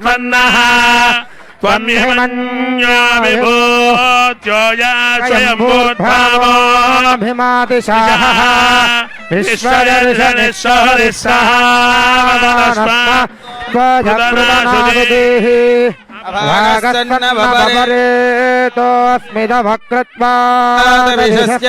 त्वन्नः त्वम्यमन्यो विभूत्योया स्वयम्भूद्भावो स्वयम्भूर्भावोऽभिमादिशाः विश्वदर्शनिश्वरिस्सहास्मदेः भागस्तन्नवरेतोऽस्मिदभकृत्वा विशस्य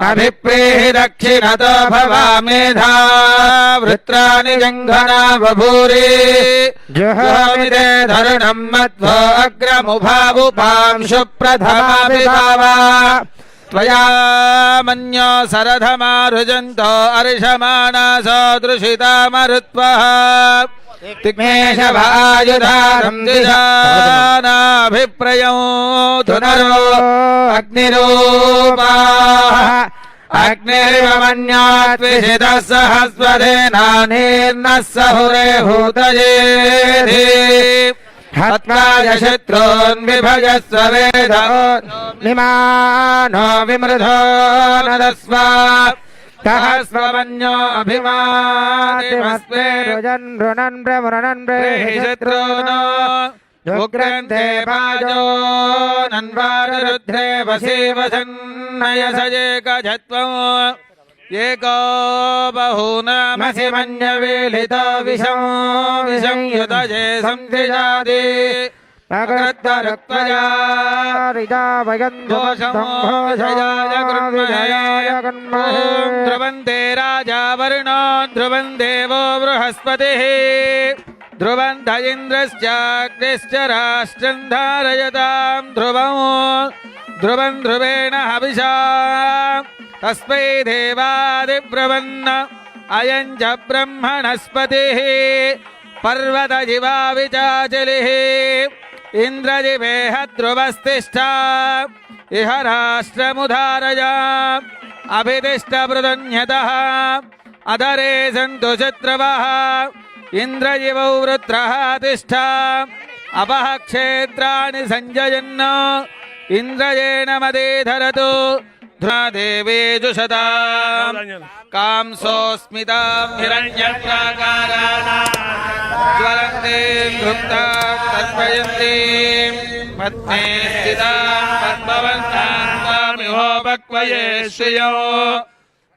तवोऽध्यापे अभिप्रेहि दक्षिणतो भवामेधा वृत्राणि जङ्घना बभूरि जुहामिदे धरुणम् मध्वो अग्रमुभावुपांशु प्रथमाभिभावा त्वया मन्यो सरथमारुजन्तो अर्षमाणा सदृशिता मरुत्वः तिग्मेशभायुधारम् दिशानाभिप्रयौ धुनरो अग्निरूपाः अग्निरिव मन्यात्विषितः सहस्वरेणानीर्नः सहुरे भूतये हत्वाय निमानो विमृधो सहस्रमन्यो अभिमानिमस्मे रुजन् रुणन् प्रमुरणन् शत्रूनो उग्रन्थे पाजो नन्वारुरुद्रे वसे वसन्नय सजेकजत्वम् एको बहूनामसि मन्यवेलितो विषं विसंयुतजे संसिजादि ध्रुवन्ते राजा वरुणो ध्रुवन् देवो बृहस्पतिः ध्रुवन्त इन्द्रश्चाग्निश्च राष्ट्रम् ध्रुवम् ध्रुवेण हविषा तस्मै देवादिब्रवन्न अयम् च ब्रह्मणस्पतिः पर्वतजिवा विचाचलिः इन्द्रजिवेह ध्रुवस्तिष्ठा इह राष्ट्रमुधारय अभिदिष्टपृदन्यतः अधरे सन्तु शत्रवः इन्द्रजिवौ वृत्रः तिष्ठा अपः क्षेत्राणि सञ्जयन् इन्द्रयेण मदे धरतु ध्रुदेवेषु शता कांसोऽस्मिताम् हिरण्यप्राकाराणाम् ज्वलन्ते भृक्ता तर्पयन्ति पद्मे स्थिताम् पद्मवन्तामिहोपक्वये श्रियो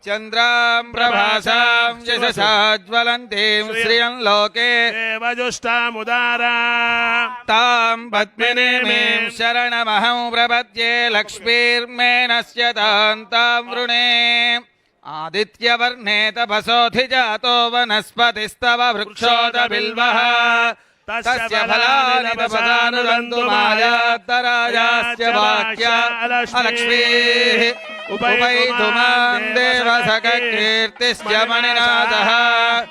चन्द्राम् प्रभासाम् यशसा ज्वलन्तीम् श्रियम् लोके देवजुष्टामुदारा ताम् पद्मिनीमीम् शरणमहम् प्रपद्ये लक्ष्मीर्मेणस्य ताम् ताम् वृणे आदित्यवर्णे तपसोऽधिजातो वनस्पतिस्तव वृक्षोदबिल्वः। तस्य फलानि पदानुरन्तु मायात्तरायाश्च वाक्या अलक्ष्मीः। उपैतुमान् देवसखकीर्तिश्च मणिनाथः।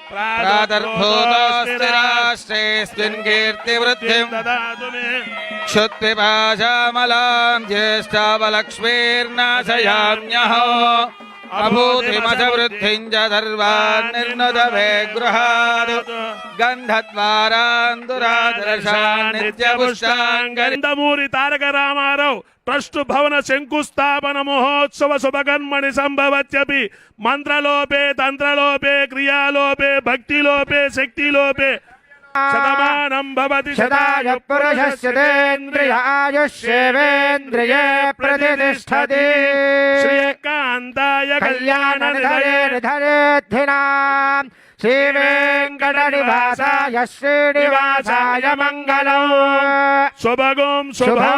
प्रातर्भूतोऽस्ति राष्ट्रेऽस्मिन् कीर्तिवृद्धिम्। ददातु मे। क्षुत्पिपाशामलाम् ज्येष्ठावलक्ष्मीर्नाशयाम्यहो। अभूतिमथवृद्धिम् च धर्वान् निर्नुद मे गृहात् गन्धद्वारान् दुरादर्शान् नित्यपुष्टाङ्गरि గంధమూరి తారక రామారావు ట్రస్ట్ భవన శంకుస్థాపన మహోత్సవ శుభకర్మణి సంభవత్యపి మంత్రలోపే తంత్రలోపే క్రియాలోపే భక్తిలోపే శక్తిలోపే शतमानं भवति शताय पुरुषस्य तेन्द्रियायुष्येवेन्द्रिये प्रतिष्ठति श्रीकान्ताय कल्याणनिधये निधरेद्धिनाम् श्रीवेङ्कटनिवासाय श्रीनिवासाय मङ्गलौ शुभगुं शुभौ